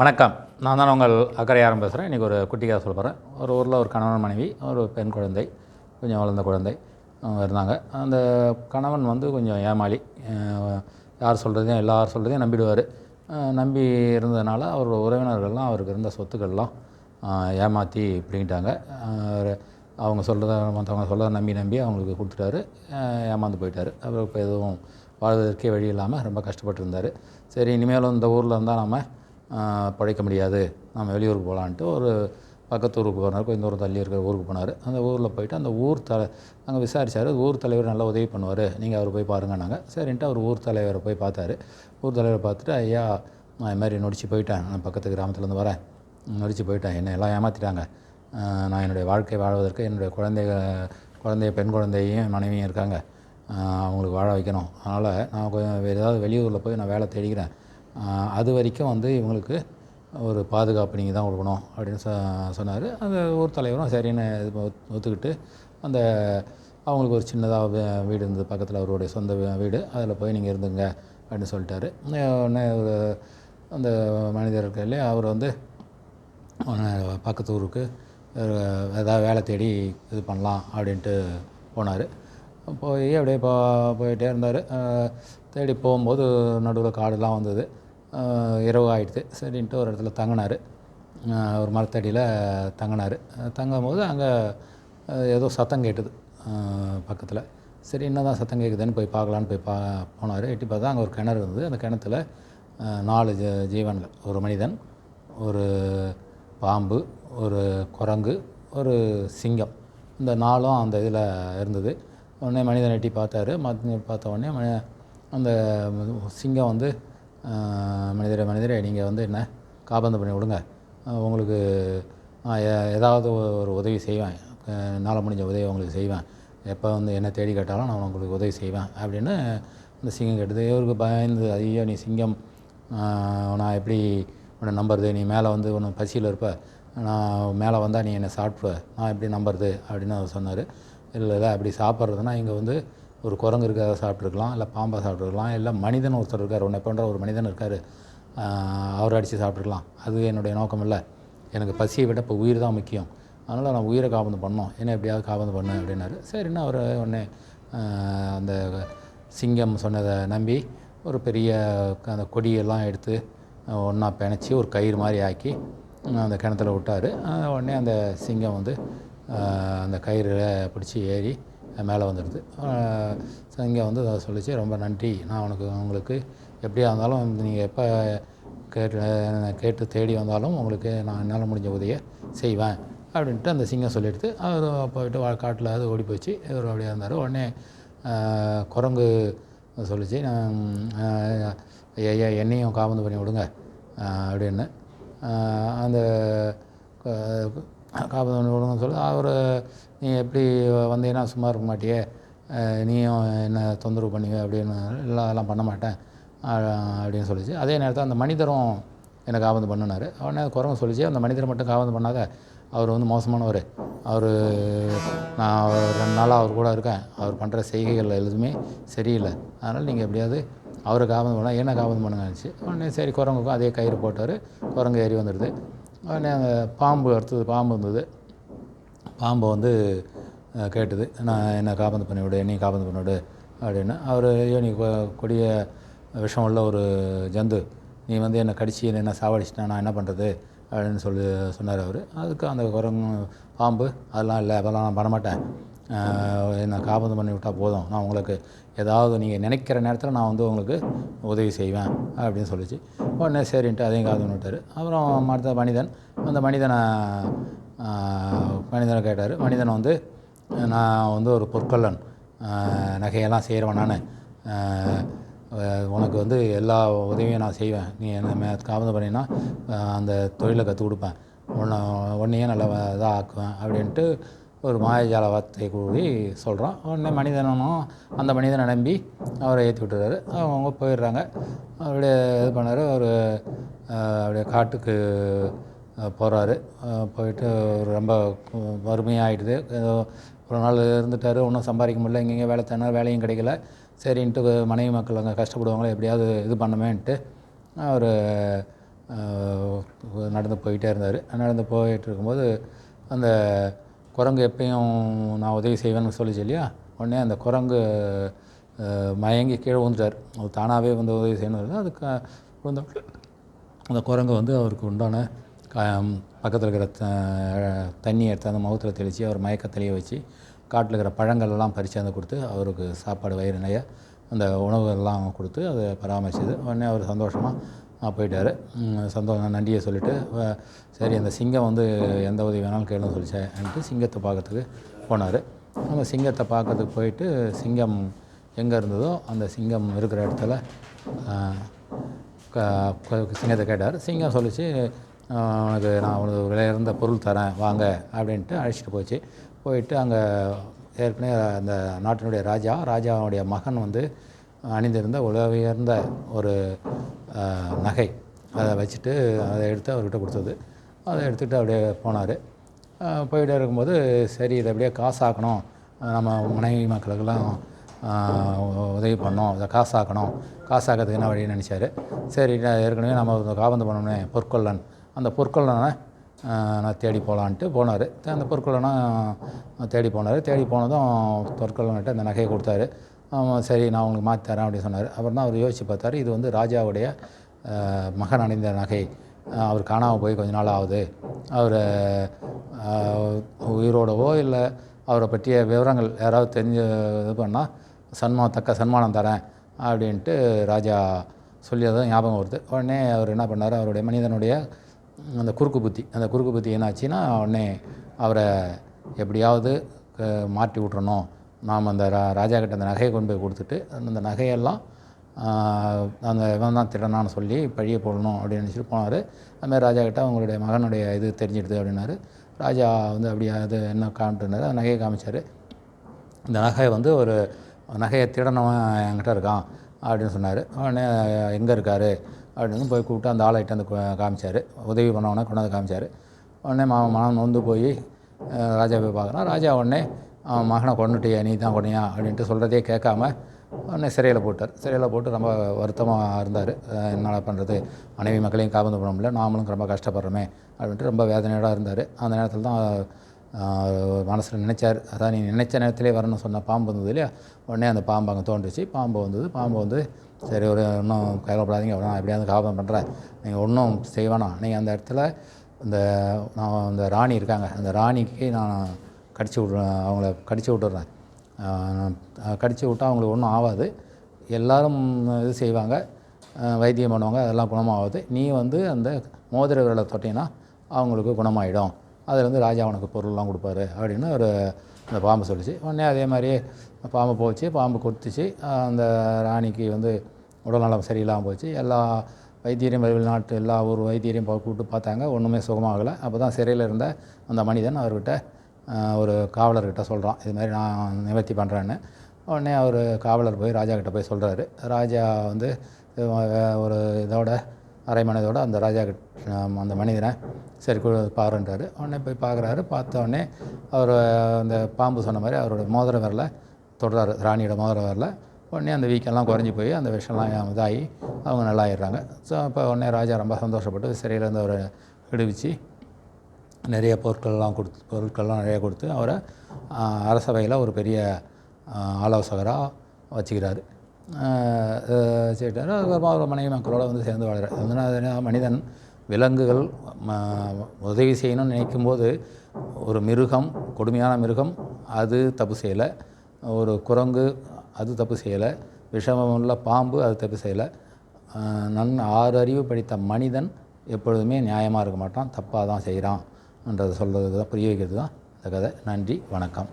வணக்கம். நான் தான் உங்கள் அக்கறையாரம் பேசுகிறேன் இன்றைக்கி ஒரு குட்டிக்காக சொல்ல போகிறேன் ஒரு ஊரில் ஒரு கணவன் மனைவி ஒரு பெண் குழந்தை கொஞ்சம் வளர்ந்த குழந்தை அவங்க இருந்தாங்க. அந்த கணவன் வந்து கொஞ்சம் ஏமாளி. யார் சொல்கிறதையும் எல்லார் சொல்கிறதையும் நம்பிடுவார். நம்பி இருந்ததுனால அவரோட உறவினர்கள்லாம் அவருக்கு இருந்த சொத்துக்கள்லாம் ஏமாற்றி பிடிங்கிட்டாங்க. அவங்க சொல்கிறத மற்றவங்க சொல்கிறத நம்பி நம்பி அவங்களுக்கு கொடுத்துட்டாரு. ஏமாந்து போயிட்டார். அவர் இப்போ எதுவும் வாழ்வதற்கே வழி இல்லாமல் ரொம்ப கஷ்டப்பட்டு இருந்தார். சரி இனிமேலும் இந்த ஊரில் இருந்தால் நம்ம பழைக்க முடியாது. நம்ம வெளியூருக்கு போகலான்ட்டு ஒரு பக்கத்து ஊருக்கு போனார். கொஞ்சம் தூரம் தள்ளி இருக்கிற ஊருக்கு போனார். அந்த ஊரில் போயிட்டு அந்த ஊர் த அங்கே விசாரிச்சார். ஊர் தலைவர் நல்லா உதவி பண்ணுவார். நீங்கள் அவர் போய் பாருங்கன்னாங்க. சரின்ட்டு அவர் ஊர் தலைவரை போய் பார்த்தாரு. ஊர் தலைவரை பார்த்துட்டு ஐயா நான் இது மாதிரி நொடிச்சு போயிட்டேன். நான் பக்கத்து கிராமத்துலேருந்து வரேன். நொடிச்சு போயிட்டேன். என்னை எல்லாம் ஏமாற்றிட்டாங்க நான் என்னுடைய வாழ்க்கை வாழ்வதற்கு என்னுடைய குழந்தைக குழந்தைய பெண் குழந்தையும் மனைவியும் இருக்காங்க. அவங்களுக்கு வாழ வைக்கணும். அதனால் நான் கொஞ்சம் ஏதாவது வெளியூரில் போய் நான் வேலை தேடிக்கிறேன். அது வரைக்கும் வந்து இவங்களுக்கு ஒரு பாதுகாப்பு நீங்கள் தான் கொடுக்கணும் அப்படின்னு சொ சொன்னார். அந்த ஊர் தலைவரும் சரின்னு இது ஒத்துக்கிட்டு அந்த அவங்களுக்கு ஒரு சின்னதாக வீடு இருந்தது. பக்கத்தில் அவருடைய சொந்த வீடு. அதில் போய் நீங்கள் இருந்துங்க அப்படின்னு சொல்லிட்டாரு. உடனே ஒரு அந்த மனிதர் இருக்கையிலே அவர் வந்து பக்கத்து ஊருக்கு ஏதாவது வேலை தேடி இது பண்ணலாம் அப்படின்ட்டு போனார். போய் அப்படியே போ போயிட்டே இருந்தார். தேடி போகும்போது நடுவில் காடுலாம் வந்தது. இரவு ஆயிடுது சரின்ட்டு ஒரு இடத்துல தங்கினார். ஒரு மரத்தடியில் தங்கினார். தங்கும் போது அங்கே ஏதோ சத்தம் கேட்டுது பக்கத்தில். சரி என்னதான் சத்தம் கேட்குதுன்னு போய் பார்க்கலான்னு போய் பா போனார். எட்டி பார்த்தா அங்கே ஒரு கிணறு இருந்தது. அந்த கிணத்துல நாலு ஜ ஜீவன்கள். ஒரு மனிதன் ஒரு பாம்பு ஒரு குரங்கு ஒரு சிங்கம். இந்த நாளும் அந்த இதில் இருந்தது. உடனே மனிதன் எட்டி பார்த்தாரு. மனித பார்த்த உடனே மனி- அந்த சிங்கம் வந்து மனிதரே மனிதரே நீங்கள் வந்து என்ன காபந்து பண்ணி விடுங்க. உங்களுக்கு நான் ஏதாவது ஒரு உதவி செய்வேன். ஆஹ், முடிஞ்ச உதவி உங்களுக்கு செய்வேன். எப்போ வந்து என்ன தேடி கேட்டாலும் நான் உங்களுக்கு உதவி செய்வேன் அப்படின்னு அந்த சிங்கம் கேட்டது. இவருக்கு பயந்து ஐயோ நீ சிங்கம். நான் எப்படி உன்னை நம்புறது? நீ மேலே வந்து ஒன்று பசியில் இருப்ப. நான் மேலே வந்தால் நீ என்னை சாப்பிடுவ. நான் எப்படி நம்புறது? அப்படின்னு அவர் சொன்னார். இல்லை இல்லை அப்படி சாப்பிட்றதுனா இங்கே வந்து ஒரு குரங்கு இருக்கிறத சாப்பிட்ருக்கலாம் இல்லை பாம்பை சாப்பிட்ருக்கலாம் இல்லை மனிதன் ஒருத்தர் இருக்கார். உன்னை போன்ற ஒரு மனிதன் இருக்கார். அவர் அடித்து சாப்பிட்ருக்கலாம் அது என்னுடைய நோக்கம் இல்லை. எனக்கு பசியை விட இப்போ உயிர் தான் முக்கியம். அதனால் நான் உயிரை காபந்து பண்ணோம் என்ன எப்படியாவது காபந்து பண்ணு அப்படின்னாரு. சரின்னு அவர் உடனே அந்த சிங்கம் சொன்னதை நம்பி ஒரு பெரிய அந்த கொடியெல்லாம் எடுத்து ஒன்றா பிணைச்சி ஒரு கயிறு மாதிரி ஆக்கி அந்த கிணத்துல விட்டார். உடனே அந்த சிங்கம் வந்து அந்த கயிறு பிடிச்சி ஏறி மேலே வந்துடுது. ஆஹ், சிங்கம் வந்து அதை சொல்லிச்சு ரொம்ப நன்றி. நான் உனக்கு உங்களுக்கு எப்படியா இருந்தாலும் நீங்கள் எப்போ கேட்டு கேட்டு தேடி வந்தாலும் உங்களுக்கு நான் என்னால் முடிஞ்ச உதவியை செய்வேன் அப்படின்ட்டு அந்த சிங்கம் சொல்லிடுது. அவர் போயிட்டு வா காட்டில் அது ஓடி போச்சு. இவர் அப்படியே இருந்தார். உடனே குரங்கு சொல்லிச்சு நான் ஐயா என்னையும் காபந்து பண்ணி விடுங்க அப்படின்னு. அந்த காபந்து பண்ணி விடுங்கன்னு சொல்லி அவர் நீ எப்படி வந்தீங்கன்னா சும்மா இருக்க மாட்டியே. நீயும் என்ன தொந்தரவு பண்ணுவ அப்படின்னு இல்லை அதெல்லாம் பண்ண மாட்டேன். அப்படின்னு சொல்லிச்சு. அதே நேரத்தில் அந்த மனிதரும் என்னை காபந்து பண்ணினார். உடனே குரங்கு சொல்லிச்சு அந்த மனிதரை மட்டும் காபந்து பண்ணாத. அவர் வந்து மோசமானவர். அவர் நான் ரெண்டு நாளாக அவர் கூட இருக்கேன். அவர் பண்ணுற செய்கைகள் எதுவுமே சரியில்லை. அதனால் நீங்கள் எப்படியாவது அவரை காபந்து பண்ணால் என்ன காபந்து பண்ணுங்கன்னுச்சு உடனே சரி குரங்குக்கும் அதே கயிறு போட்டார் குரங்கு ஏறி வந்துடுது உடனே பாம்பு அடுத்தது பாம்பு இருந்தது. பாம்பை வந்து கேட்டது நான் என்ன காபந்து பண்ணிவிடு என்னை என்னையும் காபந்து பண்ணிவிடு அப்படின்னு. அவர் ஐயோ நீ கொடிய விஷம் உள்ள ஒரு ஜந்து நீ வந்து என்னை கடிச்சு என்ன சாவடிச்சிட்டா நான் என்ன பண்ணுறது அப்படின்னு சொல்லி சொன்னார் அவர். அதுக்கு அந்த குரங்கு பாம்பு அதெல்லாம் இல்லை அதெல்லாம் நான் பண்ண மாட்டேன். என்னை காபந்து பண்ணி விட்டால் போதும். நான் உங்களுக்கு ஏதாவது நீங்கள் நினைக்கிற நேரத்தில் நான் வந்து உங்களுக்கு உதவி செய்வேன் அப்படின்னு சொல்லிச்சு. உடனே சரின்ட்டு அதையும் காபந்து விட்டார். அப்புறம் அடுத்த மனிதன் அந்த மனிதனை மனிதனை கேட்டார். மனிதன் வந்து நான் வந்து ஒரு பொற்கொள்ளன். நகையெல்லாம் செய்கிறவன் நான். உனக்கு வந்து எல்லா உதவியும் நான் செய்வேன். நீ என்ன மே காபந்து பண்ணினா அந்த தொழிலை கற்றுக் கொடுப்பேன். உன்னை உன்னையே நல்லா இதாக ஆக்குவேன் அப்படின்ட்டு ஒரு மாயஜால வார்த்தை கூறி சொல்கிறான் உடனே மனிதனும் அந்த மனிதனை நம்பி அவரை ஏற்றி விட்டுறாரு. அவங்க போயிடுறாங்க. அப்படியே இது பண்ணார். ஒரு அப்படியே காட்டுக்கு போகிறாரு போயிட்டு ரொம்ப வறுமையாகிடுது ஏதோ ஒரு நாள் இருந்துட்டார். ஒன்றும் சம்பாதிக்க முடியல. எங்கெங்கே வேலை தேனா வேலையும் கிடைக்கல. சரின்ட்டு மனைவி மக்கள் அங்கே கஷ்டப்படுவாங்களே எப்படியாவது இது பண்ணமேன்ட்டு அவர் நடந்து போயிட்டே இருந்தார். நடந்து போயிட்டு இருக்கும்போது அந்த குரங்கு எப்பயும் நான் உதவி செய்வேன்னு சொல்லிச்சு இல்லையா? உடனே அந்த குரங்கு மயங்கி கீழே விழுந்துட்டார். அது தானாகவே வந்து உதவி செய்யணும் அது விழுந்த அந்த குரங்கு வந்து அவருக்கு உண்டான பக்கத்தில் இருக்கிற த- தண்ணி எடுத்து அந்த முகத்தில் தெளித்து அவர் மயக்க தெளிய வச்சு காட்டில் இருக்கிற பழங்கள் எல்லாம் பறிச்சாந்து கொடுத்து அவருக்கு சாப்பாடு வயிறு நிறைய அந்த உணவுகள்லாம் கொடுத்து அதை பராமரிச்சது. உடனே அவர் சந்தோஷமாக போயிட்டார். சந்தோஷம் நன்றியை சொல்லிவிட்டு சரி அந்த சிங்கம் வந்து எந்த உதவி வேணாலும் கேளுன்னு சொல்லிச்சேன்ட்டு சிங்கத்தை பார்க்கறதுக்கு போனார். அந்த சிங்கத்தை பார்க்கறதுக்கு போயிட்டு சிங்கம் எங்கே இருந்ததோ அந்த சிங்கம் இருக்கிற இடத்துல க- சிங்கத்தை கேட்டார். சிங்கம் சொல்லிச்சு உனக்கு நான் உனக்கு விலையிறந்த பொருள் தரேன் வாங்க அப்படின்ட்டு அழைச்சிட்டு போச்சு. போயிட்டு அங்கே ஏற்கனவே அந்த நாட்டினுடைய ராஜா ராஜாவுடைய மகன் வந்து அணிந்திருந்த உலக உயர்ந்த ஒரு நகை. அதை வச்சுட்டு அதை எடுத்து அவர்கிட்ட கொடுத்தது. அதை எடுத்துகிட்டு அப்படியே போனார். போயிட்டே இருக்கும்போது சரி இதை அப்படியே காசாக்கணும். நம்ம மனைவி மக்களுக்கெல்லாம் உதவி பண்ணோம் இதை காசாக்கணும். காசாக்கிறதுக்கு என்ன வழின்னு நினச்சாரு. சரி ஏற்கனவே நம்ம காபந்து பண்ணோம்னே பொற்கொள்ளன். அந்த பொற்கொள்ளனை நான் தேடி போகலான்ட்டு போனார். அந்த பொற்கொள்ளனை தேடி போனார். தேடி போனதும் பொற்கொள்ளன்கிட்ட அந்த நகையை கொடுத்தாரு. ஆமாம் சரி நான் உங்களுக்கு மாற்றி தரேன் அப்படின்னு சொன்னார். அப்புறம் தான் அவர் யோசித்து பார்த்தார் இது வந்து ராஜாவுடைய மகன் அணிந்த நகை. அவர் காணாமல் போய் கொஞ்ச நாள் ஆகுது. அவர் உயிரோடவோ இல்லை அவரை பற்றிய விவரங்கள் யாராவது தெரிஞ்சு இது பண்ணால் சன்மானம் தக்க சன்மானம் தரேன் அப்படின்ட்டு ராஜா சொல்லியதும் ஞாபகம் வருது. உடனே அவர் என்ன பண்ணார்? அவருடைய மனிதனுடைய அந்த குறுக்கு புத்தி அந்த குறுக்கு புத்தி என்னாச்சுன்னா உடனே அவரை எப்படியாவது மாட்டி விட்றணும் நாம் அந்த ரா ராஜா கிட்ட அந்த நகையை கொண்டு போய் கொடுத்துட்டு அந்த நகையெல்லாம் அந்த இவன் தான் திடனான்னு சொல்லி பழிய போடணும் அப்படின்னு நினச்சிட்டு போனார். அதுமாதிரி ராஜா கிட்ட அவங்களுடைய மகனுடைய இது தெரிஞ்சிடுது அப்படின்னாரு. ராஜா வந்து அப்படியே அது என்ன காமிட்டுனாரு அந்த நகையை காமிச்சார். இந்த நகை வந்து ஒரு நகையை திருடனவன் என்கிட்ட இருக்கான் அப்படின்னு சொன்னார். உடனே எங்கே இருக்கார்? அப்படின்னு போய் கூப்பிட்டு அந்த ஆளைகிட்ட வந்து காமிச்சார். உதவி பண்ணவனை கொண்டாந்து காமிச்சார். உடனே மாமன் மனம் நொந்து போய் ராஜா போய் பார்க்குறான். ராஜா உடனே அவன் மகனை கொண்டுட்டியா நீ தான் கொண்டியா அப்படின்ட்டு சொல்கிறதே கேட்காம உடனே சிறையில் போட்டார். சிறையில் போட்டு ரொம்ப வருத்தமாக இருந்தார். என்னால் பண்ணுறது மனைவி மக்களையும் காபந்து பண்ண முடியல. நாமளும் ரொம்ப கஷ்டப்படுறோமே அப்படின்ட்டு ரொம்ப வேதனையோட இருந்தார். அந்த நேரத்தில் தான் மனசில் நினச்சார். அதான் நீ நினச்ச நேரத்திலே வரணும்னு சொன்ன பாம்பு வந்தது இல்லையா? உடனே அந்த பாம்பு அங்கே தோன்றுச்சு. பாம்பு வந்தது பாம்பு வந்து சரி ஒரு இன்னும் கைவிடப்படாதீங்க நான் எப்படியாவது காபம் பண்ணுறேன் நீங்கள் ஒன்றும் செய்வேணாம் நீங்கள் அந்த இடத்துல இந்த நான் அந்த ராணி இருக்காங்க. அந்த ராணிக்கு நான் கடிச்சு விட்றேன் அவங்கள கடிச்சு விட்டுறேன். கடிச்சு விட்டால் அவங்களுக்கு ஒன்றும் ஆகாது எல்லோரும் இது செய்வாங்க. வைத்தியம் பண்ணுவாங்க. அதெல்லாம் குணமாகாது. நீ வந்து அந்த மோதிர விரலை தொட்டினா அவங்களுக்கு குணமாயிடும். அதில் வந்து ராஜா உனக்கு பொருள்லாம் கொடுப்பாரு அப்படின்னு ஒரு அந்த பாம்பு சொல்லிச்சு. உடனே அதே மாதிரியே பாம்பு போச்சு பாம்பு கொத்துச்சு. அந்த ராணிக்கு வந்து உடல்நலம் சரியில்லாமல் போச்சு. எல்லா வைத்தியரையும் வெளிநாட்டு எல்லா ஊர் வைத்தியரையும் பா- கூப்பிட்டு பார்த்தாங்க. ஒன்றுமே சுகமாகலை. அப்போ தான் சிறையில் இருந்த அந்த மனிதன் அவர்கிட்ட ஒரு காவலர்கிட்ட சொல்கிறான் இது மாதிரி நான் நிவர்த்தி பண்ணுறேன்னு உடனே அவர் காவலர் போய் ராஜா கிட்ட போய் சொல்கிறாரு ராஜா வந்து ஒரு இதோட அரை மனதோட அந்த ராஜா கிட்ட அந்த மனிதனை சரி பாருன்றாரு. உடனே போய் பார்க்குறாரு பார்த்த உடனே அவர் அந்த பாம்பு சொன்ன மாதிரி அவரோட மோதிர விரலை தொடுறாரு ராணியோட மோதிர விரலை. உடனே அந்த வீக்கெல்லாம் குறைஞ்சி போய் அந்த விஷம்லாம் இதாகி அவங்க நல்லாயிடுறாங்க. ஸோ அப்போ உடனே ராஜா ரொம்ப சந்தோஷப்பட்டு சிறையிலேருந்து அவரை விடுவிச்சு நிறைய பொருட்கள்லாம் கொடுத்து பொருட்கள்லாம் நிறைய கொடுத்து அவரை அரசவையில் ஒரு பெரிய ஆலோசகராக வச்சுக்கிறாரு. ஆஹ், வச்சுக்கிட்டாரு. அதுக்கப்புறமா அவர் மனைவி மக்களோட வந்து சேர்ந்து வாழ்கிறார் அதனால மனிதன் விலங்குகள் ம- உதவி செய்யணும்னு நினைக்கும்போது ஒரு மிருகம் கொடுமையான மிருகம் அது தப்பு செய்யலை. ஒரு குரங்கு அது தப்பு செய்யலை. உள்ள பாம்பு அது தப்பு செய்யலை. நன் ஆறு அறிவு படித்த மனிதன் எப்பொழுதுமே நியாயமாக இருக்க மாட்டான் தப்பாக தான் செய்கிறான் என்றதை சொல்கிறது தான் புரிய வைக்கிறது தான் இந்த கதை. நன்றி வணக்கம்.